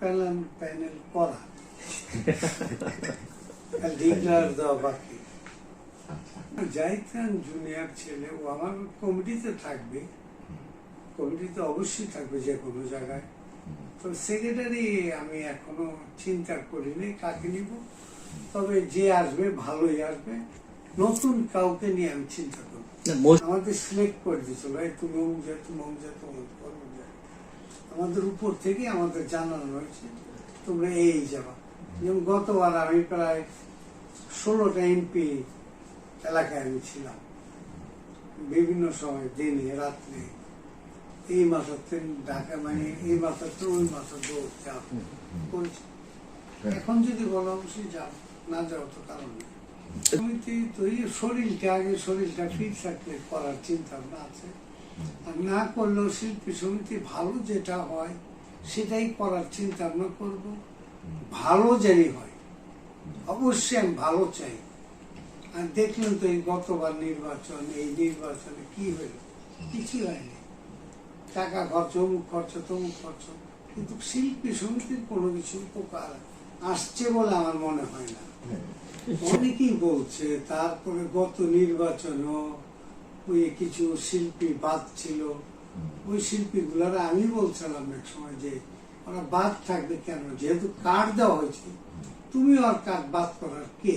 Panel panel করা declare দেওয়া বাকি। জাহিদ খান জুনিয়র ছেলে ও আমার কমিটিতে থাকবে। কমিটিতে অবশ্যই থাকবে যে কোনো জায়গায়। তো সেক্রেটারি আমি এখনও চিন্তা করিনি কাকে নিব। তবে যে আসবে ভালোই আসবে। নতুন কাউকে নিয়ে আমি চিন্তা করব। আমাদের সিলেক্ট করে দিয়েছিল তুমি অমুক যায় তুমি অমুক যায় তুমি অমুক করো, অমুক যায়। আমাদের উপর থেকে আমাদের জানানো হয়েছে তোমরা এই যাবা। যেমন গতবার আমি প্রায় ষোলোটা এমপি এলাকায় আমি ছিলাম। বিভিন্ন সময় দিনে রাত্রে এই মাথাতে ঢাকা মানে এই মাথাতে ওই মাথা দৌড় চাপ করেছি। এখন যদি বলা অবশ্যই যাও না যাও তো কারণ নেই। সমিতি তো এই শরীরটা আগে শরীরটা ফিট থাকলে করার চিন্তা ভাবনা আছে। না করলেও শিল্পী সমিতি ভালো যেটা হয় সেটাই করার চিন্তা ভাবনা করব। ভালো জানি হয় অবশ্যই আমি ভালো চাই। আর দেখলেন তো এই গতবার নির্বাচন এই নির্বাচনে কি হইল কিছু হয়নি টাকা খরচ অমুক খরচ তমুক খরচ। কিন্তু শিল্পী সমিতির কোনো কিছু উপকার আসছে বলে আমার মনে হয় না। অনেকেই বলছে তারপরে গত নির্বাচনও ওই কিছু শিল্পী বাদ ছিল। ওই শিল্পীগুলার আমি বলছিলাম এক সময় যে ওরা বাদ থাকবে কেন? যেহেতু কার্ড দেওয়া হয়েছে তুমি ওর কার্ড বাদ করার কে?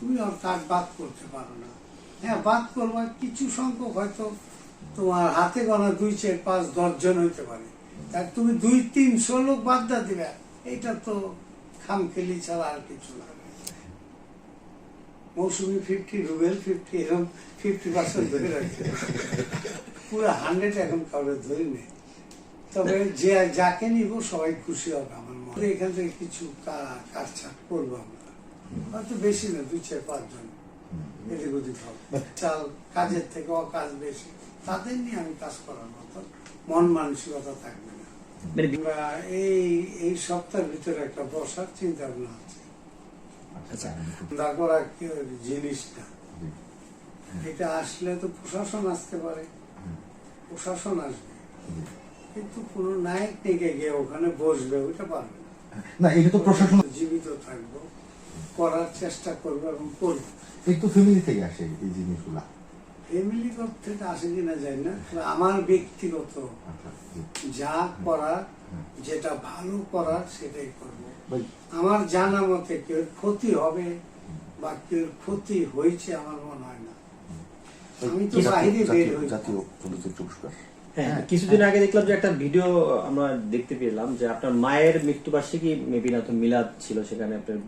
তুমি ওর কার্ড বাদ করতে পারো না। হ্যাঁ বাদ করবার কিছু সংখ্যক হয়তো তোমার হাতে গোনা দুই চার পাঁচ দশজন হইতে পারে। তার তুমি দুই তিনশো লোক বাদ দা দিবে। এটা তো খামখেলি ছাড়া আর কিছু না। মৌসুমি ফিফটি রুবেল ফিফটি এরকম ফিফটি পার্সেন্ট ধরে রাখছে। পুরো হান্ড্রেড এখন কাউরে ধরে নেই। তবে যে যাকে নিব সবাই খুশি হবে আমার মনে এখান থেকে কিছু কা- কাটছাট করব আমরা। হয়তো বেশি না দুই চার পাঁচজন। এদিক ওদিক হবে। চাল কাজের থেকে অকাজ বেশি। তাদের নিয়ে আমি কাজ করার মতো মন মানসিকতা থাকবে না। মানে এই এই সপ্তাহের ভিতরে একটা বসার চিন্তা ভাবনা আছে। আচ্ছা। করা জিনিসটা এটা আসলে তো প্রশাসন আসতে পারে। প্রশাসন আসবে। কিন্তু কোন নায়ক থেকে গিয়ে ওখানে বসবে ওইটা পারবে না। এটা তো প্রশাসন জীবিত থাকব করার চেষ্টা করব এবং করব। একটু ফ্যামিলি থেকে আসে এই জিনিসগুলা। ফ্যামিলি থেকে আসে কিনা যায় না আমার ব্যক্তিগত আচ্ছা যা করার যেটা ভালো করার সেটাই করব। আমার জানা মতে কেউ ক্ষতি হবে বা কেউ ক্ষতি হয়েছে আমার মনে হয় না। আমি তো বাইরে বের হই। জাতীয় পুরস্কার? হ্যাঁ হ্যাঁ, কিছুদিন আগে দেখলাম যে একটা ভিডিও আমরা দেখতে পেলাম যে আপনার মায়ের মৃত্যুবার্ষিকী মেবি না তো মিলাদ ছিল সেখানে আপনার